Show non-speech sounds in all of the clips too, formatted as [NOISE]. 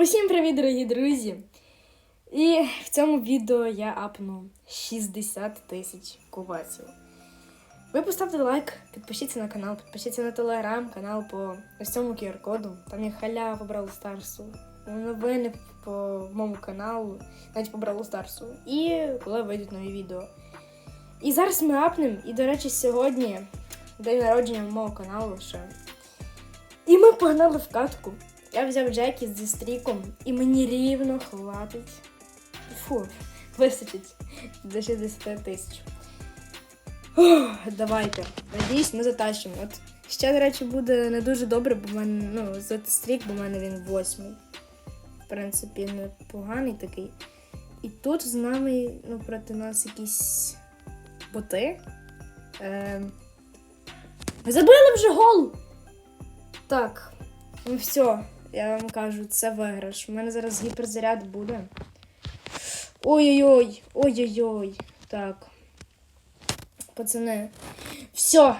Усім привіт, дорогі друзі! І в цьому відео я апну 60 тисяч кубасів. Ви поставте лайк, підпишіться на канал, підпишіться на телеграм-канал по ось цьому QR-коду. Там є халява по Бравл Старсу, новини по моєму каналу, навіть по Старсу. І коли вийдуть нові відео. І зараз ми апнемо, і, до речі, сьогодні день народження мого каналу ще. І ми погнали в катку. Я взяв Джекі зі стріком, і мені рівно хватить. Фу, вистачить до 60 тисяч. Давайте. Надіюсь, ми затащимо. От ще, до речі, буде не дуже добре, бо в мене ну, за стрік, бо в мене він восьмий. В принципі, непоганий такий. І тут з нами, ну, проти нас якісь боти. Е... Забили вже гол! Так, ну все, я вам кажу, це виграш. У мене зараз гіперзаряд буде. Ой-ой-ой, ой-ой-ой. Так. Пацани. Все.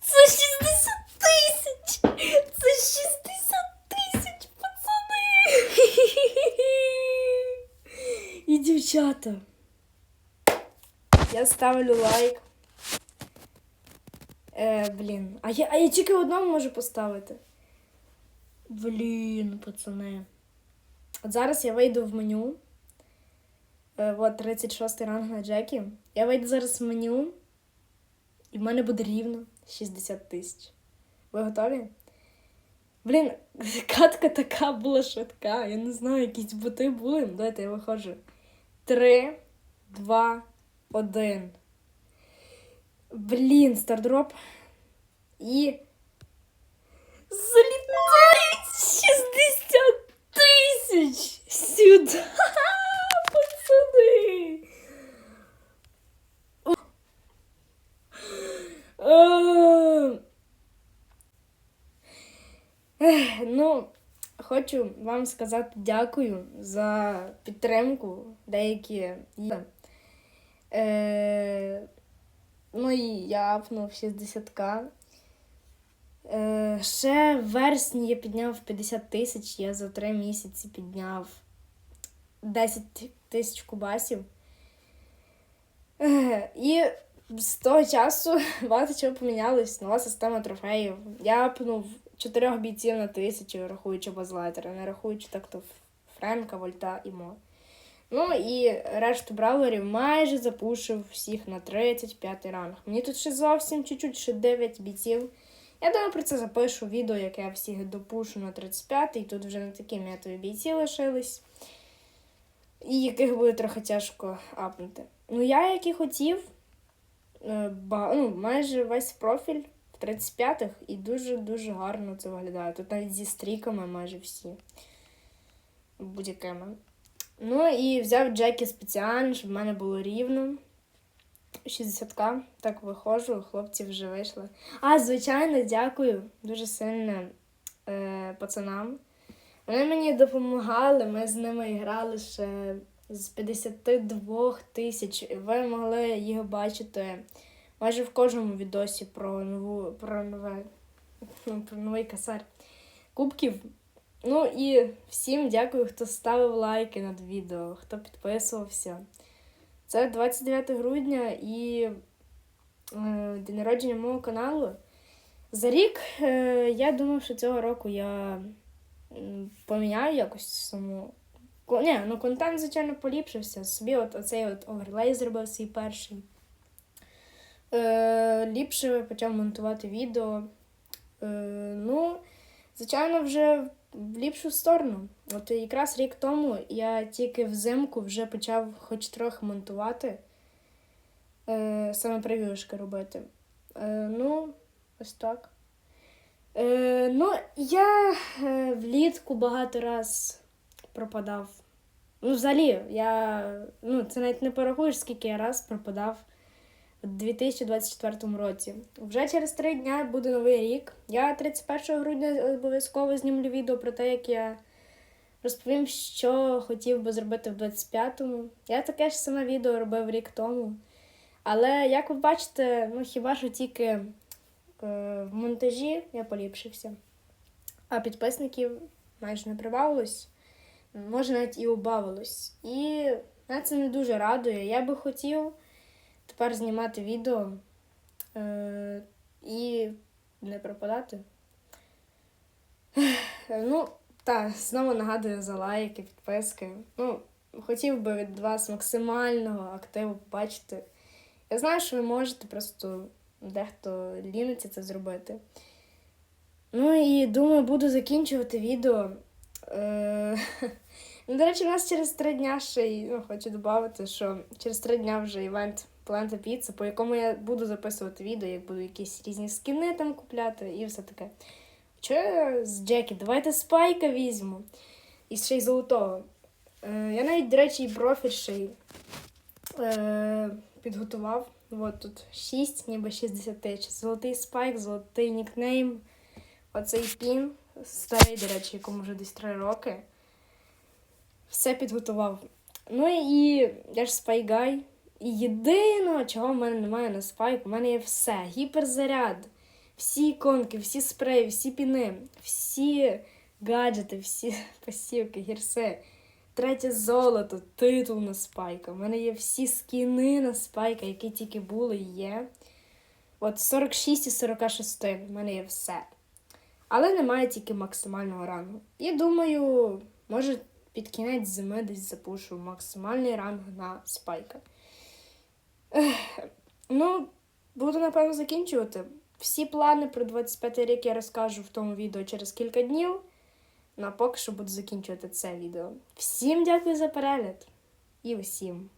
Це 60 тисяч! Це 60 тисяч, пацани! І дівчата. Я ставлю лайк. Е, блін. А я, а я тільки одному можу поставити. Блін, пацани. От зараз я вийду в меню. Е, от 36 ранг на Джекі. Я вийду зараз в меню. І в мене буде рівно 60 тисяч. Ви готові? Блін, [LAUGHS] катка така була швидка. Я не знаю, якісь боти були. Давайте я виходжу. Три, два, один. Блін, стардроп. І. Залітають 60 тисяч сюди. Пацани. Ну, хочу вам сказати дякую за підтримку. Деякі. Е, Ну і я апнув 60к. Е, ще в вересні я підняв 50 тисяч, я за 3 місяці підняв 10 тисяч кубасів. Е, і з того часу [LAUGHS] багато чого помінялось, нова система трофеїв. Я апнув 4 бійців на тисячу, рахуючи базлайтера, не рахуючи так то Френка, Вольта і Мо. Ну і решту бравлерів майже запушив всіх на 35 ранг. Мені тут ще зовсім чуть-чуть, ще 9 бійців. Я думаю, про це запишу відео, як я всіх допушу на 35 і тут вже не такі метові бійці лишились, і яких буде трохи тяжко апнути. Ну, я, як і хотів, е, ну, майже весь профіль в 35-х і дуже-дуже гарно це виглядає. Тут навіть зі стріками майже всі будь-якими. Ну і взяв Джекі спеціально, щоб в мене було рівно. 60к. Так виходжу, хлопці вже вийшли. А, звичайно, дякую дуже сильно е, пацанам. Вони мені допомагали, ми з ними грали ще з 52 тисяч. Ви могли їх бачити майже в кожному відосі про нову про нове ну, про новий касар кубків. Ну і всім дякую, хто ставив лайки над відео, хто підписувався. Це 29 грудня і е, день народження мого каналу. За рік е, я думав, що цього року я поміняю якось саму. Ні, ну контент, звичайно, поліпшився. Собі от оцей от оверлей зробив свій перший. Е, ліпше почав монтувати відео. Е, ну, звичайно, вже в ліпшу сторону. От якраз рік тому я тільки взимку вже почав хоч трохи монтувати, е, саме прев'юшки робити. Е, ну, ось так. Е, ну, я е, влітку багато раз пропадав. Ну, взагалі, я. Ну, це навіть не порахуєш, скільки я раз пропадав 2024 році. Вже через три дня буде новий рік. Я 31 грудня обов'язково знімлю відео про те, як я розповім, що хотів би зробити в 25-му. Я таке ж саме відео робив рік тому. Але як ви бачите, ну хіба що тільки е, в монтажі я поліпшився. а підписників майже не прибавилось, може навіть і убавилось. І мене це не дуже радує. Я би хотів тепер знімати відео е- і не пропадати. [SIGHS] Ну, так, знову нагадую за лайки, підписки. Ну, хотів би від вас максимального активу побачити. Я знаю, що ви можете, просто дехто ліниться це зробити. Ну і думаю, буду закінчувати відео. Е... [LAUGHS] Ну, до речі, у нас через три дня ще й ну, хочу додати, що через три дня вже івент Планта Піца, по якому я буду записувати відео, як буду якісь різні скіни там купляти і все таке. Що з Джекі? Давайте спайка візьму. І ще й золотого. Е, я навіть, до речі, і профіль ще й е, підготував. От тут 6, ніби 60 тисяч. Золотий спайк, золотий нікнейм. Оцей пін. Старий, до речі, якому вже десь 3 роки. Все підготував. Ну і я ж спайгай. Єдиного, чого в мене немає на спайк, у мене є все. Гіперзаряд, всі іконки, всі спреї, всі піни, всі гаджети, всі [LAUGHS] посівки, гірси. Третє золото, титул на спайка. У мене є всі скіни на спайка, які тільки були і є. От 46 і 46 в мене є все. Але немає тільки максимального рангу. І думаю, може під кінець зими десь запушу максимальний ранг на спайка. Ну, буду напевно закінчувати. Всі плани про 25 рік я розкажу в тому відео через кілька днів. Ну, а поки що буду закінчувати це відео. Всім дякую за перегляд і усім